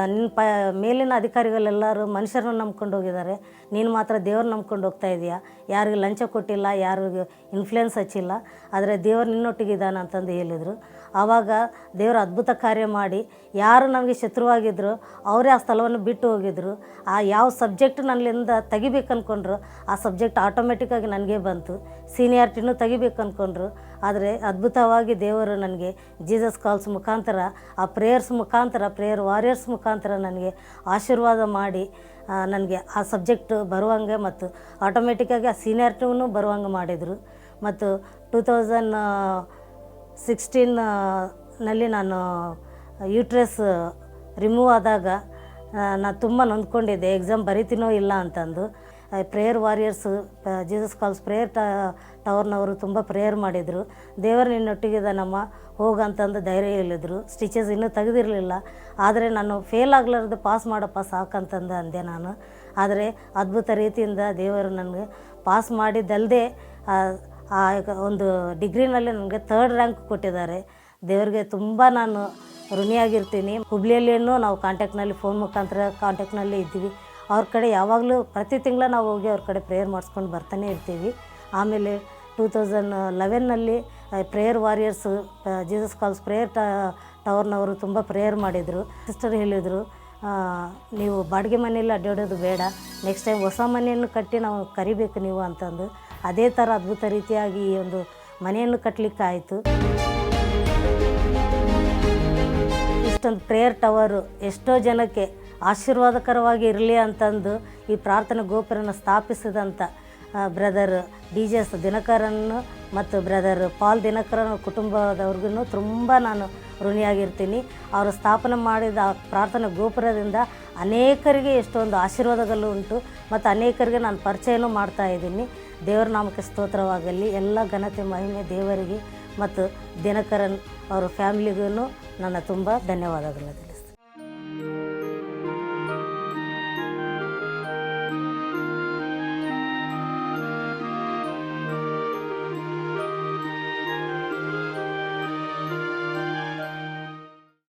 ನಿನ್ನ ಪ, ಮೇಲಿನ ಅಧಿಕಾರಿಗಳೆಲ್ಲರೂ ಮನುಷ್ಯರನ್ನ ನಂಬ್ಕೊಂಡು ಹೋಗಿದ್ದಾರೆ. ನೀನು ಮಾತ್ರ ದೇವ್ರು ನಂಬ್ಕೊಂಡು ಹೋಗ್ತಾ ಇದೆಯಾ. ಯಾರಿಗೂ ಲಂಚ ಕೊಟ್ಟಿಲ್ಲ, ಯಾರಿಗೂ ಇನ್ಫ್ಲುಯೆನ್ಸ್ ಹಚ್ಚಿಲ್ಲ. ಆದರೆ ದೇವ್ರು ನಿನ್ನೊಟ್ಟಿಗಿದ್ದಾನೆ ಅಂತಂದು ಹೇಳಿದರು. ಆವಾಗ ದೇವರು ಅದ್ಭುತ ಕಾರ್ಯ ಮಾಡಿ ಯಾರು ನನಗೆ ಶತ್ರುವಾಗಿದ್ದರು ಅವರೇ ಆ ಸ್ಥಳವನ್ನು ಬಿಟ್ಟು ಹೋಗಿದ್ರು. ಆ ಯಾವ ಸಬ್ಜೆಕ್ಟ್ ನನ್ನಿಂದ ತೆಗಿಬೇಕು ಅಂದ್ಕೊಂಡ್ರು ಆ ಸಬ್ಜೆಕ್ಟ್ ಆಟೋಮೆಟಿಕ್ಕಾಗಿ ನನಗೆ ಬಂತು. ಸೀನಿಯಾರಿಟಿನೂ ತೆಗಿಬೇಕು ಅಂದ್ಕೊಂಡ್ರು ಆದರೆ ಅದ್ಭುತವಾಗಿ ದೇವರು ನನಗೆ ಜೀಸಸ್ ಕಾಲ್ಸ್ ಮುಖಾಂತರ, ಆ ಪ್ರೇಯರ್ಸ್ ಮುಖಾಂತರ ಪ್ರೇಯರ್ ವಾರಿಯರ್ಸ್ ಮುಖಾಂತರ ನನಗೆ ಆಶೀರ್ವಾದ ಮಾಡಿ ನನಗೆ ಆ ಸಬ್ಜೆಕ್ಟ್ ಬರುವಂಗೆ ಮತ್ತು ಆಟೋಮೆಟಿಕ್ಕಾಗಿ ಆ ಸೀನಿಯಾರಿಟಿನೂ ಬರುವಂಗೆ ಮಾಡಿದರು. ಮತ್ತು ಟೂ ತೌಸಂಡ್ ಸಿಕ್ಸ್ಟೀನ್ನಲ್ಲಿ ನಾನು ಯೂಟ್ರೆಸ್ ರಿಮೂವ್ ಆದಾಗ ನಾನು ತುಂಬ ನೊಂದ್ಕೊಂಡಿದ್ದೆ. ಎಕ್ಸಾಮ್ ಬರಿತೀನೋ ಇಲ್ಲ ಅಂತಂದು. Prayer warriors Jesus Calls prayer ಟವರ್ನವರು ತುಂಬ ಪ್ರೇಯರ್ ಮಾಡಿದರು. ದೇವರು ನಿನ್ನೊಟ್ಟಿಗಿದಾನಮ್ಮ ಹೋಗಂತಂದು ಧೈರ್ಯ ಹೇಳಿದರು. ಸ್ಟಿಚಸ್ ಇನ್ನೂ ತೆಗೆದಿರಲಿಲ್ಲ. ಆದರೆ ನಾನು ಫೇಲ್ ಆಗಲಾರ್ದು ಪಾಸ್ ಮಾಡಪ್ಪ, ಸಾಕಂತಂದು ಅಂದೆ ನಾನು. ಆದರೆ ಅದ್ಭುತ ರೀತಿಯಿಂದ ದೇವರು ನನಗೆ ಪಾಸ್ ಮಾಡಿದ್ದಲ್ಲದೆ ಒಂದು ಡಿಗ್ರಿನಲ್ಲಿ ನನಗೆ ಥರ್ಡ್ ರ್ಯಾಂಕ್ ಕೊಟ್ಟಿದ್ದಾರೆ. ದೇವರಿಗೆ ತುಂಬ ನಾನು ಋಣಿಯಾಗಿರ್ತೀನಿ. ಹುಬ್ಳಿಯಲ್ಲೇನೂ ನಾವು ಕಾಂಟ್ಯಾಕ್ಟ್ನಲ್ಲಿ ಫೋನ್ ಮುಖಾಂತರ ಕಾಂಟ್ಯಾಕ್ಟ್ನಲ್ಲಿ ಇದ್ದೀವಿ. ಅವ್ರ ಕಡೆ ಯಾವಾಗಲೂ ಪ್ರತಿ ತಿಂಗಳ ನಾವು ಹೋಗಿ ಅವ್ರ ಕಡೆ ಪ್ರೇಯರ್ ಮಾಡಿಸ್ಕೊಂಡು ಬರ್ತಾನೆ ಇರ್ತೀವಿ. ಆಮೇಲೆ two thousand ಲೆವೆನ್ನಲ್ಲಿ prayer warriors Jesus Calls prayer ಟವರ್ನವರು ತುಂಬ ಪ್ರೇಯರ್ ಮಾಡಿದರು. ಸಿಸ್ಟರ್ ಹೇಳಿದರು ಆ, ನೀವು ಬಾಡಿಗೆ ಮನೆಯಲ್ಲಿ ಅಡ್ಡಾಡೋದು ಬೇಡ. ನೆಕ್ಸ್ಟ್ ಟೈಮ್ ಹೊಸ ಮನೆಯನ್ನು ಕಟ್ಟಿ ನಾವು ಕರಿಬೇಕು ನೀವು ಅಂತಂದು. ಅದೇ ಥರ ಅದ್ಭುತ ರೀತಿಯಾಗಿ ಈ ಒಂದು ಮನೆಯನ್ನು ಕಟ್ಟಲಿಕ್ಕಾಯಿತು. ಇಷ್ಟೊಂದು ಪ್ರೇಯರ್ ಟವರು ಎಷ್ಟೋ ಜನಕ್ಕೆ ಆಶೀರ್ವಾದಕರವಾಗಿ ಇರಲಿ ಅಂತಂದು ಈ ಪ್ರಾರ್ಥನಾ ಗೋಪುರನ ಸ್ಥಾಪಿಸಿದಂಥ ಬ್ರದರ್ ಡಿ ಜೆ ಎಸ್. ದಿನಕರನ್ನು ಮತ್ತು ಬ್ರದರ್ ಪಾಲ್ ದಿನಕರನ ಕುಟುಂಬದವ್ರಿಗೂ ತುಂಬ ನಾನು ಋಣಿಯಾಗಿರ್ತೀನಿ. ಅವರು ಸ್ಥಾಪನೆ ಮಾಡಿದ ಪ್ರಾರ್ಥನಾ ಗೋಪುರದಿಂದ ಅನೇಕರಿಗೆ ಎಷ್ಟೊಂದು ಆಶೀರ್ವಾದಗಳು ಉಂಟು ಮತ್ತು ಅನೇಕರಿಗೆ ನಾನು ಪರಿಚಯನೂ ಮಾಡ್ತಾ ಇದ್ದೀನಿ. ದೇವರ ನಾಮಕ್ಕೆ ಸ್ತೋತ್ರವಾಗಲಿ. ಎಲ್ಲ ಘನತೆ ಮಹಿಮೆ ದೇವರಿಗೆ ಮತ್ತು ದಿನಕರನ್ ಅವರ ಫ್ಯಾಮಿಲಿಗೂ ನನ್ನ ತುಂಬ ಧನ್ಯವಾದಗಳು ತಿಳಿಸ್ತೀನಿ.